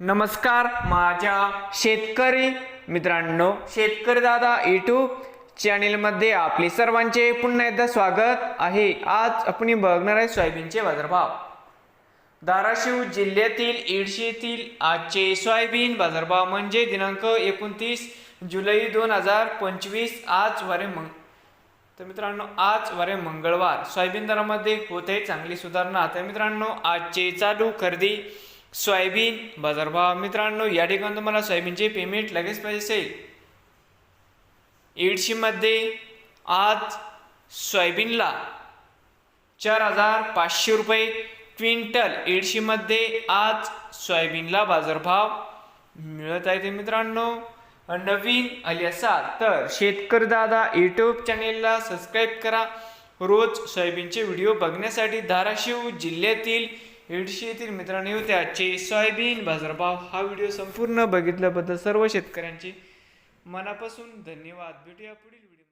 नमस्कार माझ्या शेतकरी मित्रांनो शेतकरी दादा यूट्यूब चॅनेलमध्ये आपले सर्वांचे पुन्हा एकदा स्वागत आहे. आज आपण बघणार आहे सोयाबीनचे बाजारभाव. धाराशिव जिल्ह्यातील येडशीतील आजचे सोयाबीन बाजारभाव म्हणजे दिनांक एकोणतीस जुलै दोन हजार पंचवीस आज वारे मंग तर मित्रांनो आज वारे मंगळवार. सोयाबीन दरामध्ये होते चांगली सुधारणा. तर मित्रांनो आजचे चालू खरेदी सोयाबीन बाजारभाव. मित्रांनो या ठिकाणी तुम्हाला सोयाबीनचे पेमेंट लगेच पाहिजे असेल एडशीमध्ये आज सोयाबीनला चार हजार पाचशे रुपये क्विंटल. एडशीमध्ये आज सोयाबीनला बाजारभाव मिळत आहे ते मित्रांनो. नवीन आली असाल तर शेतकरी दादा यूट्यूब चॅनेलला सबस्क्राईब करा. रोज सोयाबीनचे व्हिडिओ बघण्यासाठी धाराशिव जिल्ह्यातील एडशी येथील मित्रांनो आजचे सोयाबीन बाजारभाव हा व्हिडिओ संपूर्ण बघितल्याबद्दल सर्व शेतकऱ्यांचे मनापासून धन्यवाद. भेटूया पुढील व्हिडिओ